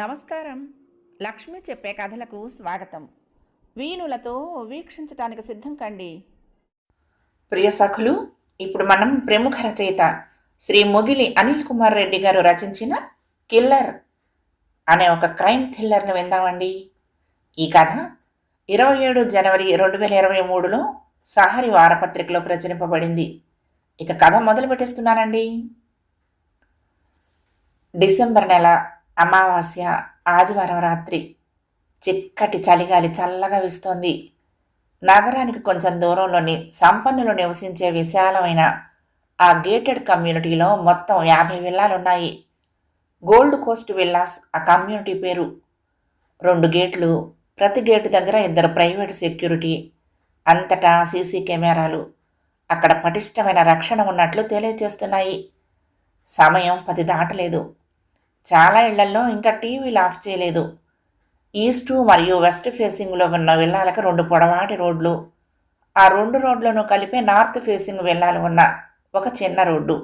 నమస్కారం. లక్ష్మి చెప్పే కథలకు స్వాగతం. వీణులతో వీక్షించటానికి సిద్ధం కండి. ప్రియ సఖులు ఇప్పుడు మనం ప్రముఖ రచయిత శ్రీ మొగిలి అనిల్ కుమార్ రెడ్డి గారు రచించిన కిల్లర్ అనే ఒక క్రైమ్ థ్రిల్లర్ను విందామండి. ఈ కథ ఇరవై ఏడు జనవరి రెండు వేల ఇరవై మూడులో సహరి వారపత్రికలో ప్రచురింపబడింది. ఇక కథ మొదలు పెట్టేస్తున్నానండి డిసెంబర్ నెల అమావాస్య ఆదివారం రాత్రి చిక్కటి చలిగాలి చల్లగా వీస్తోంది. నగరానికి కొంచెం దూరంలోని సంపన్నులు నివసించే విశాలమైన ఆ గేటెడ్ కమ్యూనిటీలో మొత్తం యాభై విల్లాలున్నాయి. గోల్డ్ కోస్ట్ విల్లాస్ ఆ కమ్యూనిటీ పేరు. రెండు గేట్లు ప్రతి గేటు దగ్గర ఇద్దరు ప్రైవేట్ సెక్యూరిటీ అంతటా సీసీ కెమెరాలు. అక్కడ పటిష్టమైన రక్షణ ఉన్నట్లు తెలియజేస్తున్నాయి సమయం పది దాటలేదు. చాలా ఇళ్ళలో ఇంకా టీవీలు ఆఫ్ చేయలేదు. ఈస్టు మరియు వెస్ట్ ఫేసింగ్లో ఉన్న విల్లాలకు రెండు పొడవాటి రోడ్లు. ఆ రెండు రోడ్లను కలిపే నార్త్ ఫేసింగ్ విల్లాలు ఉన్న ఒక చిన్న రోడ్డు.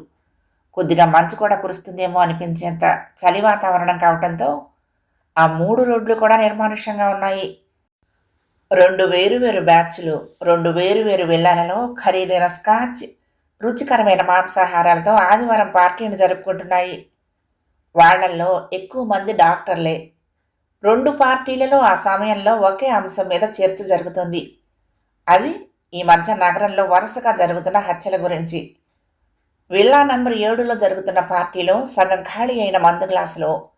కొద్దిగా మంచు కూడా కురుస్తుందేమో అనిపించేంత చలి వాతావరణం కావడంతో ఆ మూడు రోడ్లు కూడా నిర్మానుష్యంగా ఉన్నాయి. రెండు వేరువేరు బ్యాచ్లు రెండు వేరువేరు విల్లాలలో ఖరీదైన స్కాచ్ రుచికరమైన మాంసాహారాలతో ఆదివారం పార్టీని జరుపుకుంటున్నాయి. వాళ్ళల్లో ఎక్కువ మంది డాక్టర్లే. రెండు పార్టీలలో ఆ సమయంలో ఒకే అంశం మీద చర్చ జరుగుతుంది. అది ఈ మధ్య నగరంలో వరుసగా జరుగుతున్న హత్యల గురించి. విల్లా నంబర్ ఏడులో జరుగుతున్న పార్టీలో సగం ఖాళీ అయిన మందు గ్లాసులో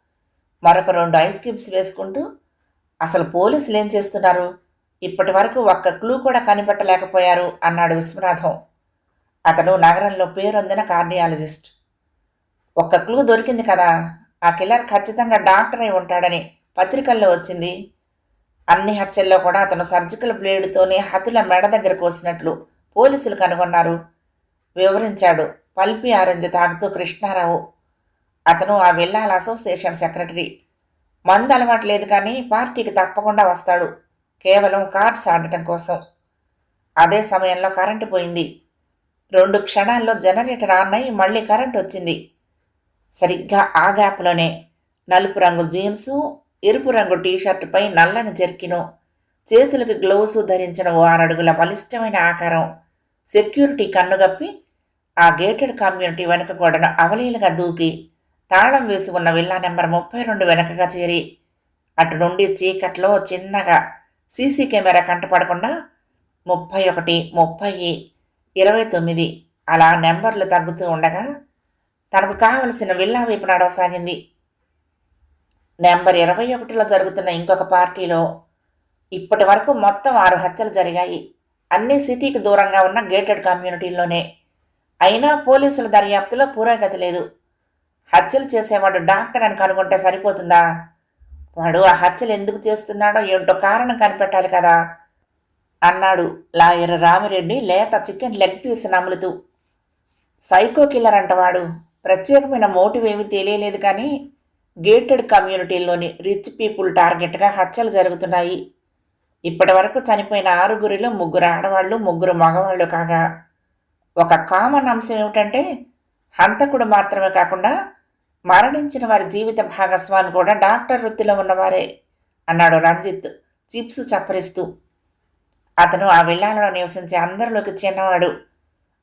మరొక రెండు ఐస్ క్యూబ్స్ వేసుకుంటూ అసలు పోలీసులు ఏం చేస్తున్నారు? ఇప్పటి వరకు ఒక్క క్లూ కూడా కనిపెట్టలేకపోయారు అన్నాడు విశ్వనాథం. అతను నగరంలో పేరొందిన కార్డియాలజిస్ట్. ఒక్క క్లూ దొరికింది కదా. ఆ కిల్లర్ ఖచ్చితంగా డాక్టర్ అయి ఉంటాడని పత్రికల్లో వచ్చింది. అన్ని హత్యల్లో కూడా అతను సర్జికల్ బ్లేడ్తోనే హతుల మెడ దగ్గర కోసినట్లు పోలీసులు కనుగొన్నారు. వివరించాడు పల్పి ఆరెంజ్ తాగుతూ కృష్ణారావు. అతను ఆ విల్లాల అసోసియేషన్ సెక్రటరీ. మందు అలవాటు లేదు కానీ పార్టీకి తప్పకుండా వస్తాడు. కేవలం కార్డ్స్ ఆడటం కోసం. అదే సమయంలో కరెంటు పోయింది. రెండు క్షణాల్లో జనరేటర్ ఆన్ అయి మళ్ళీ కరెంట్ వచ్చింది. సరిగ్గా ఆ గ్యాప్లోనే. నలుపు రంగు జీన్సు ఎరుపు రంగు టీషర్టుపై నల్లని జర్కిను చేతులకు గ్లౌసు ధరించిన ఓ ఆరడుగుల బలిష్టమైన ఆకారం. సెక్యూరిటీ కన్నుగప్పి ఆ గేటెడ్ కమ్యూనిటీ వెనుక గోడను అవలీలుగా దూకి తాళం వేసి ఉన్న విల్లా నెంబర్ ముప్పై రెండు వెనకగా చేరి అటు నుండి చీకట్లో చిన్నగా సీసీ కెమెరా కంటపడకుండా ముప్పై ఒకటి ముప్పై ఇరవై తొమ్మిది అలా నెంబర్లు తగ్గుతూ ఉండగా తనకు కావలసిన విల్లా వైపు నడవసాగింది. నెంబర్ ఇరవై ఒకటిలో జరుగుతున్న ఇంకొక పార్టీలో ఇప్పటి వరకు మొత్తం ఆరు హత్యలు జరిగాయి. అన్ని సిటీకి దూరంగా ఉన్న గేటెడ్ కమ్యూనిటీల్లోనే. అయినా పోలీసుల దర్యాప్తులో పురోగతి లేదు. హత్యలు చేసేవాడు డాక్టర్ అని కనుగొంటే సరిపోతుందా? వాడు ఆ హత్యలు ఎందుకు చేస్తున్నాడో ఏంటో కారణం కనిపెట్టాలి కదా అన్నాడు లాయర్ రామిరెడ్డి లేత చికెన్ లెగ్ పీస్ నములుతూ. సైకో కిల్లర్ అంటవాడు ప్రత్యేకమైన మోటివ్ ఏమీ తెలియలేదు కానీ గేటెడ్ కమ్యూనిటీల్లోని రిచ్ పీపుల్ టార్గెట్గా హత్యలు జరుగుతున్నాయి. ఇప్పటి వరకు చనిపోయిన ఆరుగురిలో ముగ్గురు ఆడవాళ్ళు ముగ్గురు మగవాళ్ళు కాగా ఒక కామన్ అంశం ఏమిటంటే హంతకుడు మాత్రమే కాకుండా మరణించిన వారి జీవిత భాగస్వామి కూడా డాక్టర్ వృత్తిలో ఉన్నవారే అన్నాడు రంజిత్ చిప్స్ చప్పరిస్తూ. అతను ఆ విల్లాలలో నివసించే అందరిలోకి చిన్నవాడు.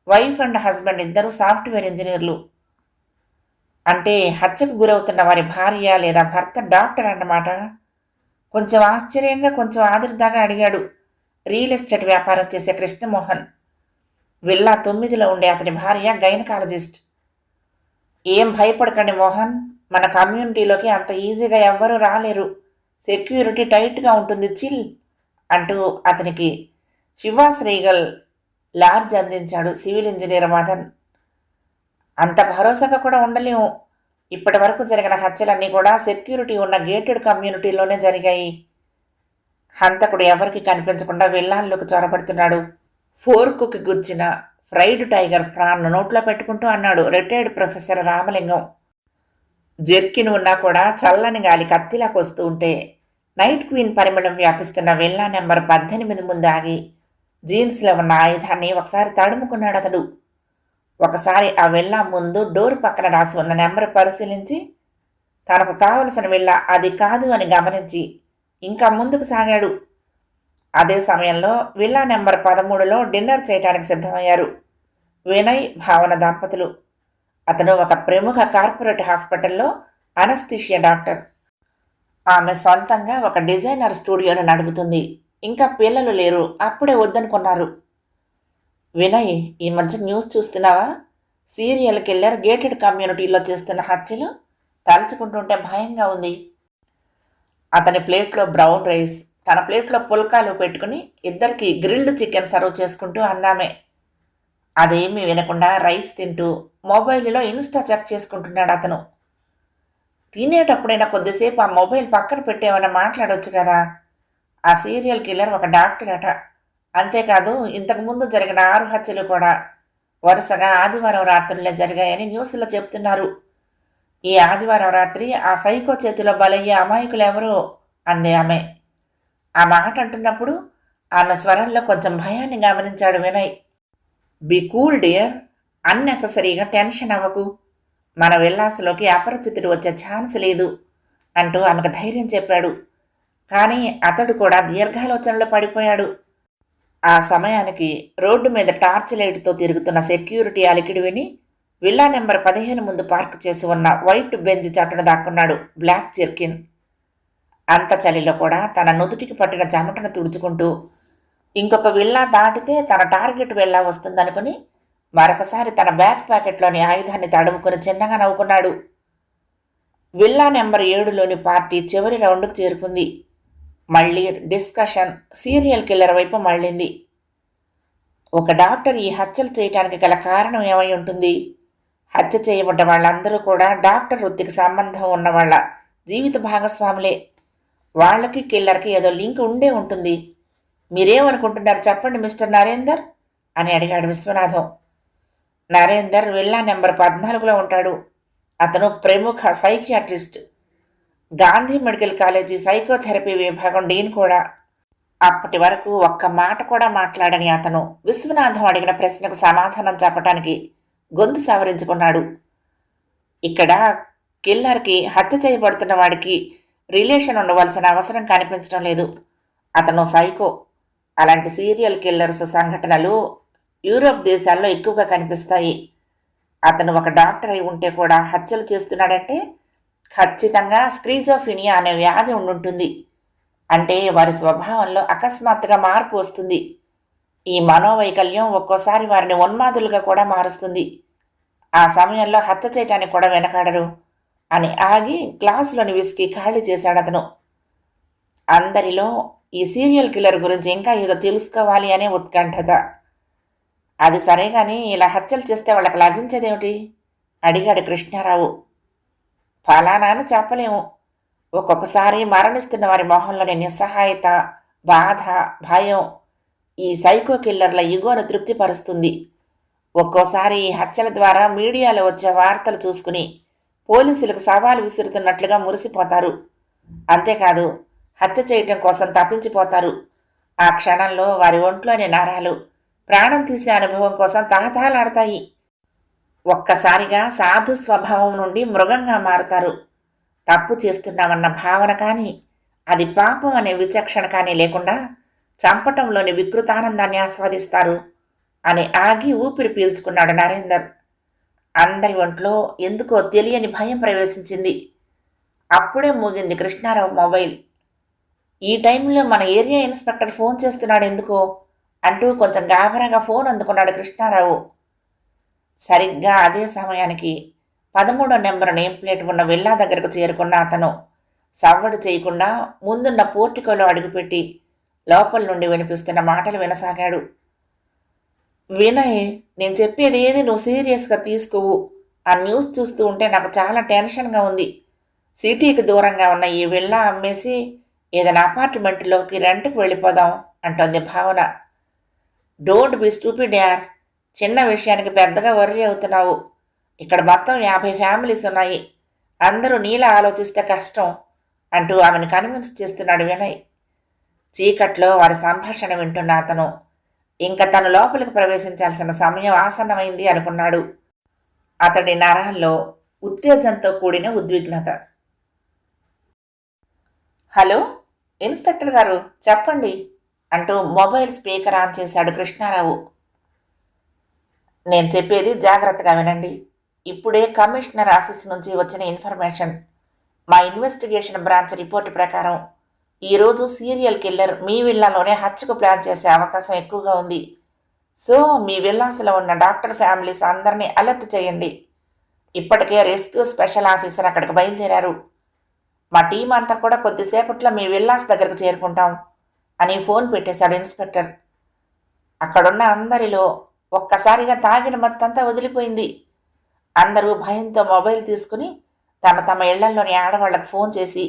వైఫ్ అండ్ హస్బెండ్ ఇద్దరు సాఫ్ట్వేర్ ఇంజనీర్లు. అంటే హత్యకు గురవుతున్న వారి భార్య లేదా భర్త డాక్టర్ అన్నమాట. కొంచెం ఆశ్చర్యంగా కొంచెం ఆదుర్దాగా అడిగాడు. రియల్ ఎస్టేట్ వ్యాపారం చేసే కృష్ణమోహన్. విల్లా తొమ్మిదిలో ఉండే అతని భార్య గైనకాలజిస్ట్. ఏం భయపడకండి మోహన్ మన కమ్యూనిటీలోకి అంత ఈజీగా ఎవ్వరూ రాలేరు. సెక్యూరిటీ టైట్గా ఉంటుంది చిల్ అంటూ అతనికి శివా శ్రీగల్ లార్జ్ అందించాడు సివిల్ ఇంజనీర్ మదన్. అంత భరోసాగా కూడా ఉండలేము. ఇప్పటి వరకు జరిగిన హత్యలన్నీ కూడా సెక్యూరిటీ ఉన్న గేటెడ్ కమ్యూనిటీలోనే జరిగాయి. హంతకుడు ఎవరికి కనిపించకుండా విల్లాల్లోకి చొరబడుతున్నాడు. ఫోర్కుకి గుచ్చిన ఫ్రైడ్ టైగర్ ప్రాన్ నోట్లో పెట్టుకుంటూ అన్నాడు రిటైర్డ్ ప్రొఫెసర్ రామలింగం. జెర్కిన్ ఉన్నా కూడా చల్లని గాలి కత్తిలాకు వస్తూ ఉంటే నైట్ క్వీన్ పరిమళం వ్యాపిస్తున్న విల్లా నెంబర్ పద్దెనిమిది ముందు ఆగి జీన్స్లో ఉన్న ఆయుధాన్ని ఒకసారి తడుముకున్నాడు అతడు ఒకసారి ఆ విల్లా ముందు డోర్ పక్కన రాసి ఉన్న నెంబర్ పరిశీలించి తనకు కావలసిన వెళ్ళ అది కాదు అని గమనించి ఇంకా ముందుకు సాగాడు. అదే సమయంలో విల్లా నెంబర్ పదమూడులో డిన్నర్ చేయడానికి సిద్ధమయ్యారు. వినయ్ భావన దంపతులు. అతను ఒక ప్రముఖ కార్పొరేట్ హాస్పిటల్లో అనస్థిషియా డాక్టర్. ఆమె సొంతంగా ఒక డిజైనర్ స్టూడియోను నడుపుతుంది. ఇంకా పిల్లలు లేరు. అప్పుడే వద్దనుకున్నారు. వినయ్ ఈ మధ్య న్యూస్ చూస్తున్నావా? సీరియల్ కిల్లర్ గేటెడ్ కమ్యూనిటీలో చేస్తున్న హత్యలు తలుచుకుంటుంటే భయంగా ఉంది. అతని ప్లేట్లో బ్రౌన్ రైస్ తన ప్లేట్లో పుల్కాలు పెట్టుకుని ఇద్దరికి గ్రిల్డ్ చికెన్ సర్వ్ చేసుకుంటూ అందామే. అదేమీ వినకుండా రైస్ తింటూ మొబైల్లో ఇన్స్టా చెక్ చేసుకుంటున్నాడు అతను. తినేటప్పుడైనా కొద్దిసేపు ఆ మొబైల్ పక్కన పెట్టేమన్నా మాట్లాడొచ్చు కదా? ఆ సీరియల్ కిల్లర్ ఒక డాక్టర్ అట అంతేకాదు ఇంతకుముందు జరిగిన ఆరు హత్యలు కూడా వరుసగా ఆదివారం రాత్రులే జరిగాయని న్యూస్లో చెప్తున్నారు. ఈ ఆదివారం రాత్రి ఆ సైకో చేతిలో బలయ్యే అమాయకులు ఎవరు అందే ఆమె. ఆ మాట అంటున్నప్పుడు ఆమె స్వరంలో కొంచెం భయాన్ని గమనించాడు వినయ్. బి కూల్ డియర్ అన్నెసెసరీగా టెన్షన్ అవ్వకు. మన విల్లాసులోకి అపరిచితుడు వచ్చే ఛాన్స్ లేదు అంటూ ఆమెకు ధైర్యం చెప్పాడు. కానీ అతడు కూడా దీర్ఘాలోచనలో పడిపోయాడు. ఆ సమయానికి రోడ్డు మీద టార్చ్ లైట్తో తిరుగుతున్న సెక్యూరిటీ అలికిడి విని విల్లా నెంబర్ పదిహేను ముందు పార్క్ చేసి ఉన్న వైట్ బెంజ్ చట్టును దాక్కున్నాడు బ్లాక్ జెర్కిన్ అంత చలిలో కూడా తన నుదుటికి పట్టిన చెమటను తుడుచుకుంటూ ఇంకొక విల్లా దాటితే తన టార్గెట్ వెళ్ళా వస్తుందనుకుని మరొకసారి తన బ్యాక్ ప్యాకెట్లోని ఆయుధాన్ని తడుముకుని చిన్నగా నవ్వుకున్నాడు. విల్లా నెంబర్ ఏడులోని పార్టీ చివరి రౌండ్కు చేరుకుంది. మళ్ళీ డిస్కషన్ సీరియల్ కిల్లర్ వైపు మళ్ళింది. ఒక డాక్టర్ ఈ హత్యలు చేయటానికి గల కారణం ఏమై ఉంటుంది? హత్య చేయబడ్డ వాళ్ళందరూ కూడా డాక్టర్ వృత్తికి సంబంధం ఉన్న వాళ్ళ జీవిత భాగస్వాములే. వాళ్ళకి కిల్లర్కి ఏదో లింక్ ఉండే ఉంటుంది. మీరేమనుకుంటున్నారు చెప్పండి మిస్టర్ నరేందర్? అని అడిగాడు విశ్వనాథం. నరేందర్ విల్లా నెంబర్ పద్నాలుగులో ఉంటాడు. అతను ప్రముఖ psychiatrist. Gandhi medical college psychotherapy విభాగం డీన్ కూడా అప్పటి వరకు ఒక్క మాట కూడా మాట్లాడని అతను విశ్వనాథం అడిగిన ప్రశ్నకు సమాధానం చెప్పటానికి గొంతు సవరించుకున్నాడు. ఇక్కడ కిల్లర్కి హత్య చేయబడుతున్న వాడికి రిలేషన్ ఉండవలసిన అవసరం కనిపించడం లేదు. అతను సైకో. అలాంటి సీరియల్ కిల్లర్స్ సంఘటనలు యూరోప్ దేశాల్లో ఎక్కువగా కనిపిస్తాయి. అతను ఒక డాక్టర్ అయి ఉంటే కూడా హత్యలు చేస్తున్నాడంటే ఖచ్చితంగా స్క్రీజోఫినియా అనే వ్యాధి ఉండుంటుంది. అంటే వారి స్వభావంలో అకస్మాత్తుగా మార్పు వస్తుంది. ఈ మనోవైకల్యం ఒక్కోసారి వారిని ఉన్మాదులుగా కూడా మారుస్తుంది. ఆ సమయంలో హత్య చేయటానికి కూడా వెనకాడరు అని ఆగి గ్లాసులోని విస్కీ ఖాళీ చేశాడు అతను. అందరిలో ఈ సీరియల్ కిల్లర్ గురించి ఇంకా ఏదో తెలుసుకోవాలి అనే ఉత్కంఠత. అది సరే కానీ ఇలా హత్యలు చేస్తే వాళ్ళకి లభించేదేమిటి? అడిగాడు కృష్ణారావు. ఫలానా అని చెప్పలేము. ఒక్కొక్కసారి మరణిస్తున్న వారి మొహంలోని నిస్సహాయత బాధ భయం ఈ సైకో కిల్లర్ల యుగోను తృప్తిపరుస్తుంది. ఒక్కోసారి ఈ హత్యల ద్వారా మీడియాలో వచ్చే వార్తలు చూసుకుని పోలీసులకు సవాలు విసురుతున్నట్లుగా మురిసిపోతారు. అంతేకాదు హత్య చేయటం కోసం తప్పించిపోతారు. ఆ క్షణంలో వారి ఒంట్లోని నరాలు ప్రాణం తీసే అనుభవం కోసం తహతహలాడతాయి. ఒక్కసారిగా సాధు స్వభావం నుండి మృగంగా మారుతారు. తప్పు చేస్తున్నామన్న భావన కానీ అది పాపం అనే విచక్షణ కానీ లేకుండా చంపటంలోని వికృతానందాన్ని ఆస్వాదిస్తారు అని ఆగి ఊపిరి పీల్చుకున్నాడు నరేందర్. అందరి ఒంట్లో ఎందుకో తెలియని భయం ప్రవేశించింది. అప్పుడే మూగింది కృష్ణారావు మొబైల్. ఈ టైంలో మన ఏరియా ఇన్స్పెక్టర్ ఫోన్ చేస్తున్నాడు ఎందుకో అంటూ కొంచెం గాబరాగా ఫోన్ అందుకున్నాడు కృష్ణారావు. సరిగ్గా అదే సమయానికి పదమూడో నెంబర్ నేమ్ ప్లేట్ ఉన్న విల్లా దగ్గరకు చేరుకున్న అతను సవ్వడి చేయకుండా ముందున్న పోర్టికోలో అడుగుపెట్టి లోపల నుండి వినిపిస్తున్న మాటలు వినసాగాడు. వినయ్ నేను చెప్పేది ఏది నువ్వు సీరియస్గా తీసుకోవు. ఆ న్యూస్ చూస్తూ ఉంటే నాకు చాలా టెన్షన్గా ఉంది. సిటీకి దూరంగా ఉన్న ఈ విల్లా అమ్మేసి ఏదైనా అపార్ట్మెంట్లోకి రెంట్కి వెళ్ళిపోదాం అంటోంది భావన. డోంట్ బి స్టూపిడ్ యార్. చిన్న విషయానికి పెద్దగా వర్రీ అవుతున్నావు. ఇక్కడ మొత్తం యాభై ఫ్యామిలీస్ ఉన్నాయి. అందరూ నీలా ఆలోచిస్తే కష్టం అంటూ ఆమెను కన్విన్స్ చేస్తున్నాడు వినయ్. చీకట్లో వారి సంభాషణ వింటున్న అతను ఇంకా తను లోపలికి ప్రవేశించాల్సిన సమయం ఆసన్నమైంది అనుకున్నాడు. అతడి నరాల్లో ఉత్తేజంతో కూడిన ఉద్విగ్నత. హలో ఇన్స్పెక్టర్ గారు చెప్పండి అంటూ మొబైల్ స్పీకర్ ఆన్ చేశాడు కృష్ణారావు. నేను చెప్పేది జాగ్రత్తగా వినండి. ఇప్పుడే కమిషనర్ ఆఫీస్ నుంచి వచ్చిన ఇన్ఫర్మేషన్. మా ఇన్వెస్టిగేషన్ బ్రాంచ్ రిపోర్ట్ ప్రకారం ఈరోజు సీరియల్ కిల్లర్ మీ విల్లాలోనే హత్యకు ప్లాన్ చేసే అవకాశం ఎక్కువగా ఉంది. సో మీ విల్లాస్లో ఉన్న డాక్టర్ ఫ్యామిలీస్ అందరినీ అలర్ట్ చేయండి. ఇప్పటికే రెస్క్యూ స్పెషల్ ఆఫీసర్ అక్కడికి బయలుదేరారు. మా టీం అంతా కూడా కొద్దిసేపట్లో మీ విల్లాస్ దగ్గరకు చేరుకుంటాం అని ఫోన్ పెట్టేశాడు ఇన్స్పెక్టర్. అక్కడున్న అందరిలో ఒక్కసారిగా తాగిన మత్తంతా వదిలిపోయింది. అందరూ భయంతో మొబైల్ తీసుకుని తమ తమ ఇళ్ళలోని ఆడవాళ్ళకు ఫోన్ చేసి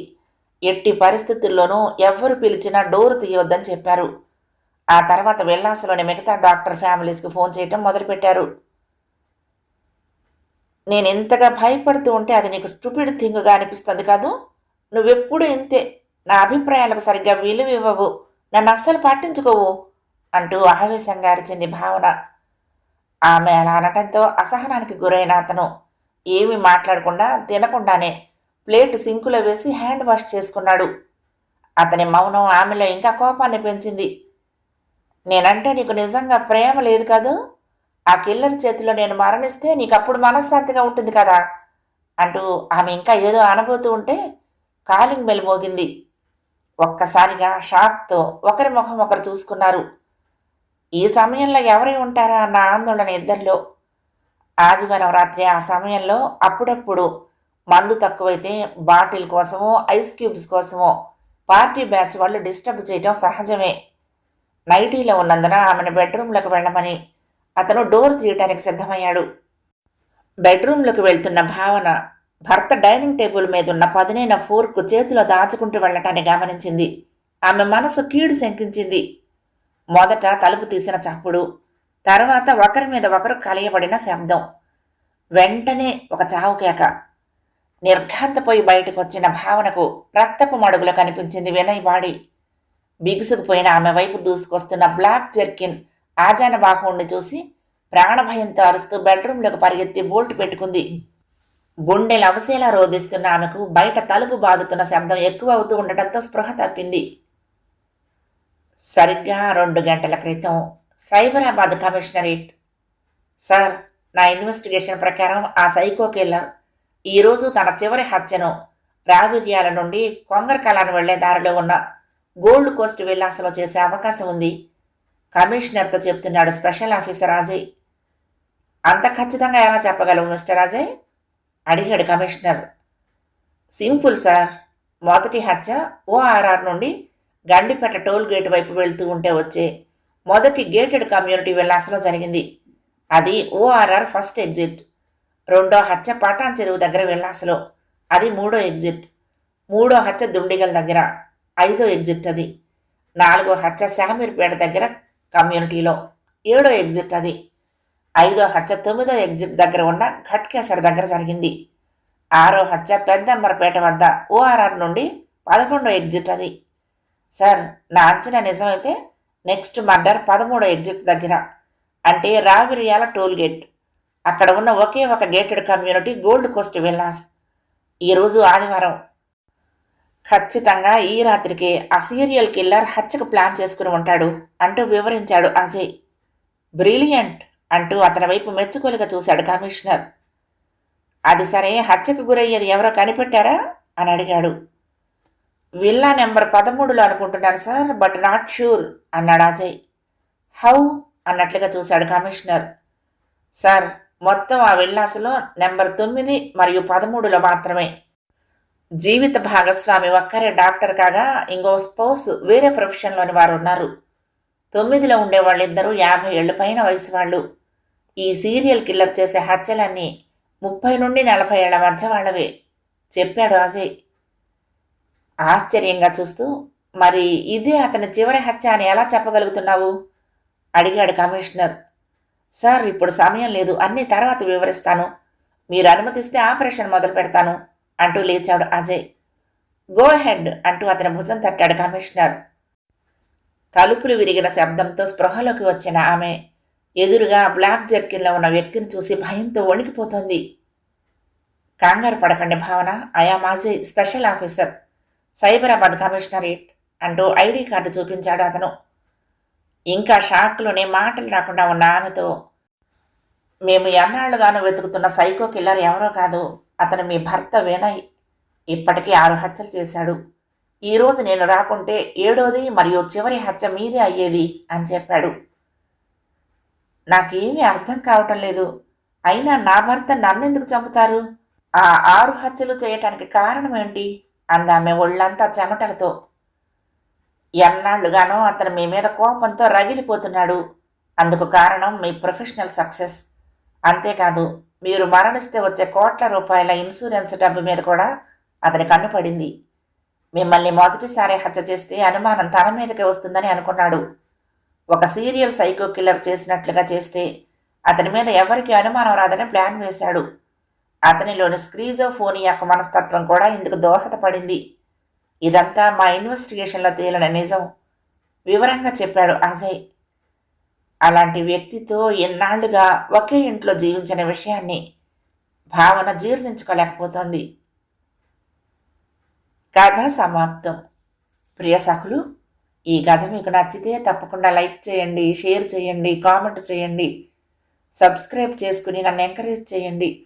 ఎట్టి పరిస్థితుల్లోనూ ఎవ్వరు పిలిచినా డోరు తీయొద్దని చెప్పారు. ఆ తర్వాత వెల్లాసలోని మిగతా డాక్టర్ ఫ్యామిలీస్కి ఫోన్ చేయటం మొదలుపెట్టారు. నేను ఇంతగా భయపడుతూ ఉంటే అది నీకు స్టూపిడ్ థింగ్గా అనిపిస్తుంది కాదు. నువ్వెప్పుడు ఇంతే. నా అభిప్రాయాలకు సరిగ్గా విలువ ఇవ్వవు నన్ను అస్సలు పట్టించుకోవు అంటూ ఆవేశంగా అరిచింది భావన. ఆమె అలా అనటంతో అసహనానికి గురైన అతను ఏమీ మాట్లాడకుండా తినకుండానే ప్లేట్ సింకులో వేసి హ్యాండ్ వాష్ చేసుకున్నాడు. అతని మౌనం ఆమెలో ఇంకా కోపాన్ని పెంచింది. నేనంటే నీకు నిజంగా ప్రేమ లేదు కాదు? ఆ కిల్లర్ చేతిలో నేను మరణిస్తే నీకు అప్పుడు మనశ్శాంతిగా ఉంటుంది కదా? అంటూ ఆమె ఇంకా ఏదో అనబోతూ ఉంటే కాలింగ్ బెల్ మోగింది. ఒక్కసారిగా షాక్తో ఒకరి ముఖం ఒకరు చూసుకున్నారు. ఈ సమయంలో ఎవరై ఉంటారా? అన్న ఆందోళన ఇద్దరిలో. ఆదివారం రాత్రి ఆ సమయంలో అప్పుడప్పుడు మందు తక్కువైతే బాటిల్ కోసమో ఐస్ క్యూబ్స్ కోసమో పార్టీ బ్యాచ్ వాళ్ళు డిస్టర్బ్ చేయటం సహజమే. నైటీలో ఉన్నందున ఆమెను బెడ్రూమ్లోకి వెళ్ళమని అతను డోర్ తీయటానికి సిద్ధమయ్యాడు. బెడ్రూమ్లోకి వెళ్తున్న భావన భర్త డైనింగ్ టేబుల్ మీద ఉన్న పదునైన ఫోర్కు చేతిలో దాచుకుంటూ వెళ్ళటాన్ని గమనించింది. ఆమె మనసు కీడు శంకించింది. మొదట తలుపు తీసిన చప్పుడు తర్వాత ఒకరి మీద ఒకరు కలియబడిన శబ్దం. వెంటనే ఒక చావుకేక నిర్ఘాంతపోయి బయటకు వచ్చిన భావనకు రక్తపు మడుగులో కనిపించింది వినయ్ బాడీ బిగుసుకుపోయిన ఆమె వైపు దూసుకొస్తున్న బ్లాక్ జెర్కిన్ ఆజాన బాహువుణ్ణి చూసి ప్రాణభయంతో అరుస్తూ బెడ్రూంలోకి పరిగెత్తి బోల్ట్ పెట్టుకుంది. గుండెలు అవసేలా రోధిస్తున్న ఆమెకు బయట తలుపు బాదుతున్న శబ్దం ఎక్కువ అవుతూ ఉండటంతో స్పృహ తప్పింది. సరిగ్గా రెండు గంటల క్రితం సైబరాబాద్ కమిషనరేట్ సార్ నా ఇన్వెస్టిగేషన్ ప్రకారం ఆ సైకో కిల్లర్ ఈరోజు తన చివరి హత్యను ప్రావిధ్యాల నుండి కొంగరకలాను వెళ్ళే దారిలో ఉన్న గోల్డ్ కోస్ట్ విల్లాసలో చేసే అవకాశం ఉంది. కమిషనర్తో చెప్తున్నాడు స్పెషల్ ఆఫీసర్ అజయ్ అంత ఖచ్చితంగా ఎలా చెప్పగలవు మిస్టర్ అజయ్ అడిగాడు కమిషనర్. సింపుల్ సార్ మొదటి హత్య ఓఆర్ఆర్ నుండి గండిపేట టోల్ గేట్ వైపు వెళ్తూ ఉంటే వచ్చే మొదటి గేటెడ్ కమ్యూనిటీ విల్లాసలో జరిగింది. అది ఓఆర్ఆర్ ఫస్ట్ ఎగ్జిట్. రెండో హత్య పాటాన్ చెరువు దగ్గర విల్లాసలో అది మూడో ఎగ్జిట్. మూడో హత్య దుండిగల దగ్గర. ఐదో ఎగ్జిట్ అది. నాలుగో హత్య శామీర్పేట దగ్గర కమ్యూనిటీలో. ఏడో ఎగ్జిట్ అది. ఐదో హత్య తొమ్మిదో ఎగ్జిట్ దగ్గర ఉన్న ఘట్కేసర్ దగ్గర జరిగింది. ఆరో హత్య పెద్దమ్మరపేట వద్ద ఓఆర్ఆర్ నుండి పదకొండో ఎగ్జిట్ అది. సార్ నా అంచనా నిజమైతే నెక్స్ట్ మర్డర్ పదమూడో ఎగ్జిట్ దగ్గర అంటే రావిరియాల టోల్ గేట్. అక్కడ ఉన్న ఒకే ఒక gated community Gold Coast Villas. ఈరోజు ఆదివారం. ఖచ్చితంగా ఈ రాత్రికి ఆ సీరియల్ కిల్లర్ హత్యకు ప్లాన్ చేసుకుని ఉంటాడు అంటూ వివరించాడు అజయ్. బ్రిలియంట్! అంటూ అతని వైపు మెచ్చుకోలుగా చూశాడు కమిషనర్. అది సరే హత్యకు గురయ్యేది ఎవరో కనిపెట్టారా? అని అడిగాడు. విల్లా నెంబర్ పదమూడులో అనుకుంటున్నాను సార్ బట్ నాట్ షూర్ అన్నాడు అజయ్. హౌ? అన్నట్లుగా చూశాడు కమిషనర్. సార్ మొత్తం ఆ విల్లాసులో నెంబర్ తొమ్మిది మరియు పదమూడులో మాత్రమే. జీవిత భాగస్వామి ఒక్కరే డాక్టర్ కాగా ఇంకో స్పౌస్ వేరే ప్రొఫెషన్లోని వారు ఉన్నారు. తొమ్మిదిలో ఉండే వాళ్ళిద్దరూ యాభై ఏళ్ళ పైన వయసు వాళ్ళు. ఈ సీరియల్ కిల్లర్ చేసే హత్యలన్నీ ముప్పై నుండి నలభై ఏళ్ళ మధ్య వాళ్ళవే చెప్పాడు అజయ్. ఆశ్చర్యంగా చూస్తూ మరి ఇదే అతని చివరి హత్య అని ఎలా చెప్పగలుగుతున్నావు? అడిగాడు కమిషనర్. సార్ ఇప్పుడు సమయం లేదు. అన్ని తర్వాత వివరిస్తాను. మీరు అనుమతిస్తే ఆపరేషన్ మొదలు పెడతాను అంటూ లేచాడు అజయ్. గో హెడ్ అంటూ అతని భుజం తట్టాడు కమిషనర్. తలుపులు విరిగిన శబ్దంతో స్పృహలోకి వచ్చిన ఆమె. ఎదురుగా బ్లాక్ జర్కిన్లో ఉన్న వ్యక్తిని చూసి భయంతో వణికిపోతోంది. కంగారు పడకండి Bhavana. I am Ajay special officer. Cyberabad commissionerate అంటూ ఐడి కార్డు చూపించాడు అతను. ఇంకా షాక్లోనే మాటలు రాకుండా ఉన్న ఆమెతో మేము ఎన్నాళ్ళుగానూ వెతుకుతున్న సైకో కిల్లర్ ఎవరో కాదు అతను మీ భర్త వినయ్ ఇప్పటికీ ఆరు హత్యలు చేశాడు. ఈరోజు నేను రాకుంటే ఏడోది మరియు చివరి హత్య మీదే అయ్యేది అని చెప్పాడు. నాకేమీ అర్థం కావటం లేదు. అయినా నా భర్త నన్నెందుకు చంపుతారు? ఆ ఆరు హత్యలు చేయటానికి కారణం ఏంటి? అందామె ఒళ్ళంతా చెమటలతో ఎన్నాళ్ళుగానో అతను మీ మీద కోపంతో రగిలిపోతున్నాడు. అందుకు కారణం మీ ప్రొఫెషనల్ సక్సెస్. అంతేకాదు మీరు మరణిస్తే వచ్చే కోట్ల రూపాయల ఇన్సూరెన్స్ డబ్బు మీద కూడా అతని కన్ను పడింది. మిమ్మల్ని మొదటిసారి హత్య చేస్తే అనుమానం తన మీదకే వస్తుందని అనుకున్నాడు. ఒక సీరియల్ సైకో కిల్లర్ చేసినట్లుగా చేస్తే అతని మీద ఎవరికి అనుమానం రాదని ప్లాన్ వేశాడు. అతనిలోని స్క్రీజోఫోని యొక్క మనస్తత్వం కూడా ఇందుకు దోహదపడింది. ఇదంతా మా ఇన్వెస్టిగేషన్లో తేలిన నిజం. వివరంగా చెప్పాడు అజయ్. అలాంటి వ్యక్తితో ఎన్నాళ్ళుగా ఒకే ఇంట్లో జీవించిన విషయాన్ని భావన జీర్ణించుకోలేకపోతోంది. కథ సమాప్తం. ప్రియ సఖులు ఈ కథ మీకు నచ్చితే తప్పకుండా లైక్ చేయండి షేర్ చేయండి కామెంట్ చేయండి. సబ్స్క్రైబ్ చేసుకుని నన్ను ఎంకరేజ్ చేయండి.